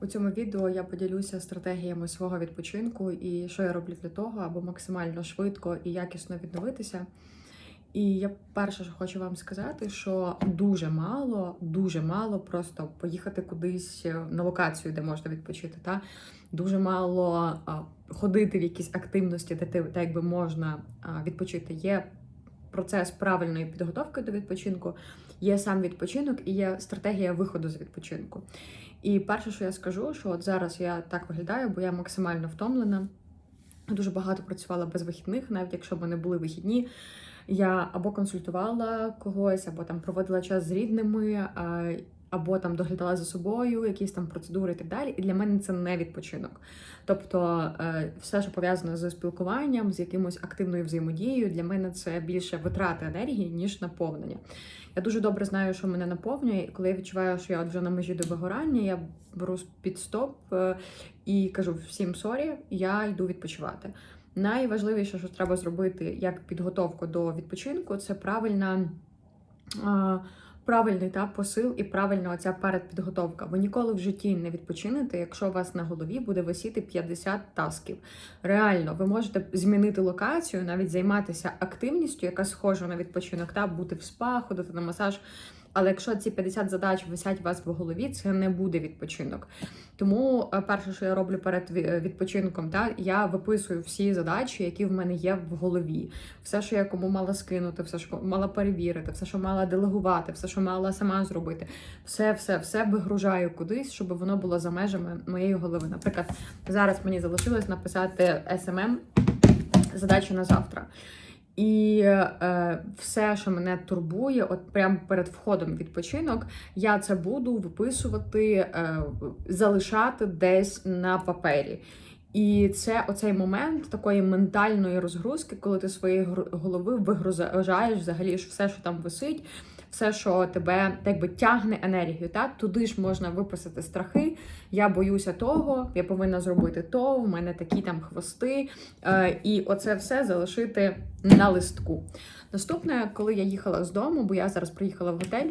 У цьому відео я поділюся стратегіями свого відпочинку і що я роблю для того, аби максимально швидко і якісно відновитися. І я перше, що хочу вам сказати, що дуже мало, дуже мало просто поїхати кудись на локацію, де можна відпочити. Та дуже мало ходити в якісь активності, де ти так якби можна відпочити. Є процес правильної підготовки до відпочинку, є сам відпочинок і є стратегія виходу з відпочинку. І перше, що я скажу, що от зараз я так виглядаю, бо я максимально втомлена. Дуже багато працювала без вихідних, навіть якщо б не були вихідні. Я або консультувала когось, або там проводила час з рідними, або там доглядала за собою, якісь там процедури і так далі. І для мене це не відпочинок. Тобто, е, все, що пов'язане з спілкуванням, з якимось активною взаємодією, для мене це більше витрати енергії, ніж наповнення. Я дуже добре знаю, що мене наповнює, і коли я відчуваю, що я от вже на межі до вигорання, я беру під стоп е, і кажу всім сорі, я йду відпочивати. Найважливіше, що треба зробити як підготовку до відпочинку, це правильна. Правильний та посил і правильна оця передпідготовка. Ви ніколи в житті не відпочинете, якщо у вас на голові буде висіти 50 тасків. Реально, ви можете змінити локацію, навіть займатися активністю, яка схожа на відпочинок, та бути в спа, ходити на масаж. Але якщо ці 50 задач висять у вас в голові, це не буде відпочинок. Тому е, перше, що я роблю перед відпочинком, та я виписую всі задачі, які в мене є в голові. Все, що я кому мала скинути, все, що мала перевірити, все, що мала делегувати, все, що мала сама зробити, все, все, все вигружаю кудись, щоб воно було за межами моєї голови. Наприклад, зараз мені залишилось написати SMM задачу на завтра. І е, все, що мене турбує, от прямо перед входом в відпочинок, я це буду виписувати, е, залишати десь на папері. І це оцей момент такої ментальної розгрузки, коли ти своєї голови вигружаєш взагалі все, що там висить, все, що тебе так би тягне енергію. Так? Туди ж можна виписати страхи. Я боюся того, я повинна зробити то, в мене такі там хвости. Е, і оце все залишити на листку. Наступне, коли я їхала з дому, бо я зараз приїхала в готель.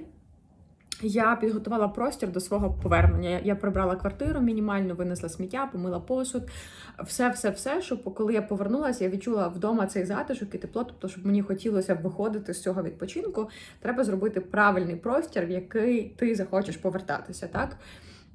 Я підготувала простір до свого повернення. Я прибрала квартиру мінімально, винесла сміття, помила посуд. Все, все, все, щоб коли я повернулася, я відчула вдома цей затишок і тепло. Тобто, щоб мені хотілося виходити з цього відпочинку, треба зробити правильний простір, в який ти захочеш повертатися. Так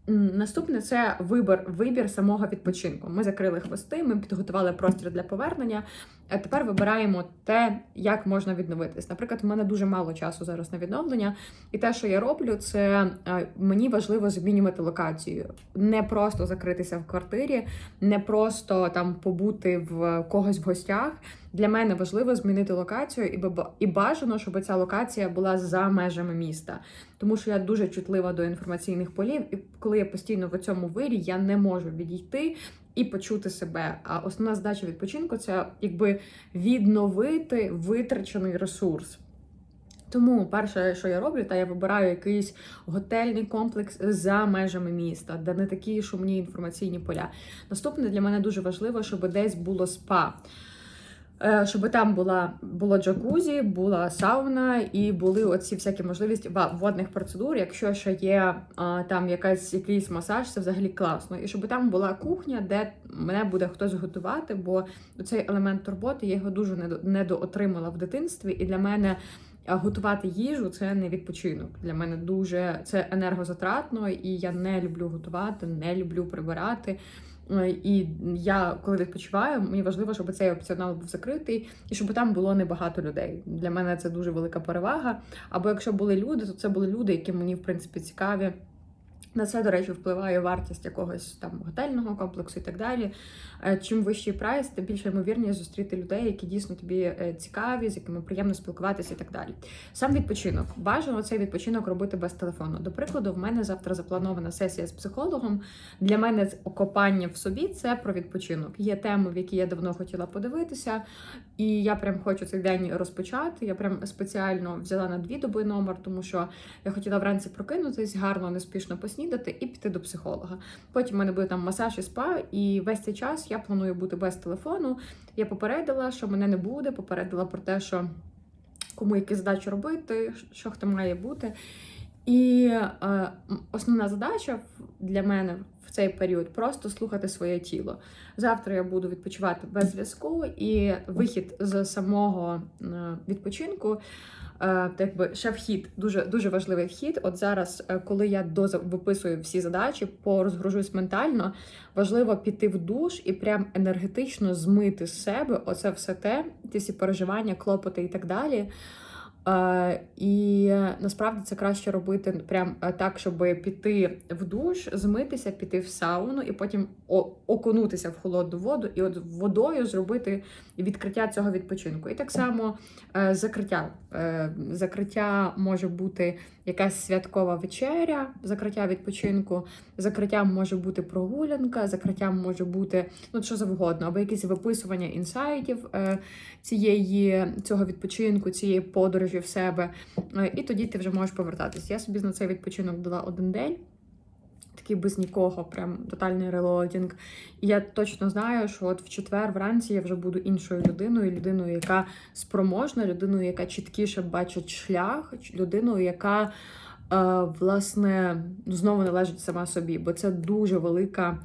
наступне це вибір, вибір самого відпочинку. Ми закрили хвости, ми підготували простір для повернення. А тепер вибираємо те, як можна відновитись. Наприклад, в мене дуже мало часу зараз на відновлення, і те, що я роблю, це е, мені важливо змінювати локацію, не просто закритися в квартирі, не просто там побути в когось в гостях. Для мене важливо змінити локацію і бажано, щоб ця локація була за межами міста, тому що я дуже чутлива до інформаційних полів, і коли я постійно в цьому вирі, я не можу відійти і почути себе. А основна задача відпочинку це якби відновити витрачений ресурс. Тому перше, що я роблю, та я вибираю якийсь готельний комплекс за межами міста, де не такі шумні інформаційні поля. Наступне для мене дуже важливо, щоб десь було спа. Е, Щоб там була було джакузі, була сауна і були оці всякі можливості ва- водних процедур. Якщо ще є там якась якийсь масаж, це взагалі класно. І щоб там була кухня, де мене буде хтось готувати, бо цей елемент турботи я його дуже недо- недоотримала в дитинстві, і для мене. Готувати їжу це не відпочинок. Для мене дуже це енергозатратно, і я не люблю готувати, не люблю прибирати. Е, І я, коли відпочиваю, мені важливо, щоб цей опціонал був закритий і щоб там було небагато людей. Для мене це дуже велика перевага. Або якщо були люди, то це були люди, які мені в принципі цікаві. На це, до речі, впливає вартість якогось там готельного комплексу і так далі. Е, Чим вищий прайс, тим більше ймовірність зустріти людей, які дійсно тобі е, цікаві, з якими приємно спілкуватися і так далі. Сам відпочинок. Бажано цей відпочинок робити без телефону. До прикладу, в мене завтра запланована сесія з психологом. Для мене окопання в собі це про відпочинок. Є теми, в які я давно хотіла подивитися, і я прям хочу цей день розпочати. Я прям спеціально взяла на дві доби номер, тому що я хотіла вранці прокинутись, гарно, неспішно поснідати і піти до психолога. Потім в мене буде там масаж і спа, і весь цей час я планую бути без телефону. Я попередила, що мене не буде, попередила про те, що кому які задачі робити, що хто має бути. І е, основна задача для мене в цей період просто слухати своє тіло. Завтра я буду відпочивати без зв'язку, і вихід з самого е, відпочинку. е, Так би ще вхід, дуже дуже важливий вхід. От зараз, е, коли я доза виписую всі задачі, порозгружусь ментально, важливо піти в душ і прям енергетично змити з себе оце все те, ті всі переживання, клопоти і так далі. Е, і насправді це краще робити прям е, так, щоб піти в душ, змитися, піти в сауну і потім окунутися в холодну воду, і от водою зробити відкриття цього відпочинку. І так само е, закриття. Закриття може бути якась святкова вечеря, закриття відпочинку, закриттям може бути прогулянка, закриттям може бути ну що завгодно, або якесь виписування інсайтів цієї цього відпочинку, цієї подорожі в себе. Е, І тоді ти вже можеш повертатись. Я собі на цей відпочинок дала один день. Такий без нікого, прям тотальний релоадінг. І я точно знаю, що от в четвер вранці я вже буду іншою людиною, людиною, яка спроможна, людиною, яка чіткіше бачить шлях, людиною, яка е, власне знову належить сама собі, бо це дуже велика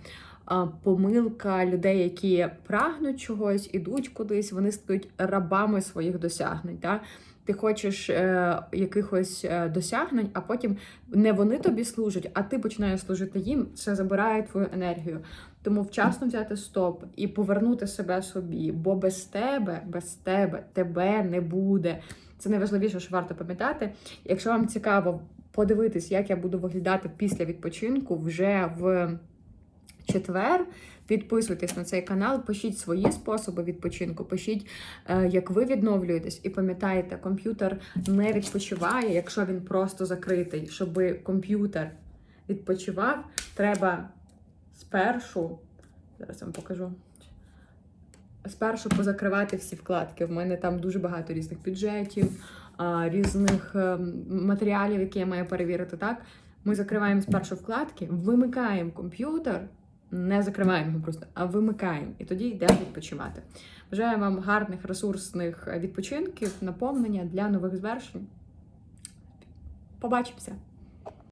помилка людей, які прагнуть чогось, ідуть кудись, вони стають рабами своїх досягнень. Та? Ти хочеш е, якихось е, досягнень, а потім не вони тобі служать, а ти починаєш служити їм. Це забирає твою енергію. Тому вчасно взяти стоп і повернути себе собі, бо без тебе, без тебе, тебе не буде. Це найважливіше, що варто пам'ятати. Якщо вам цікаво подивитись, як я буду виглядати після відпочинку вже в четвер. Підписуйтесь на цей канал, пишіть свої способи відпочинку, пишіть, е, як ви відновлюєтесь, і пам'ятайте, комп'ютер не відпочиває, якщо він просто закритий. Щоб комп'ютер відпочивав, треба спершу. Зараз вам покажу. Спершу позакривати всі вкладки. В мене там дуже багато різних бюджетів, різних ем, матеріалів, які я маю перевірити. Так, ми закриваємо спершу вкладки, вимикаємо комп'ютер, не закриваємо його просто, а вимикаємо. І тоді йдемо відпочивати. Бажаю вам гарних ресурсних відпочинків, наповнення для нових звершень. Побачимося!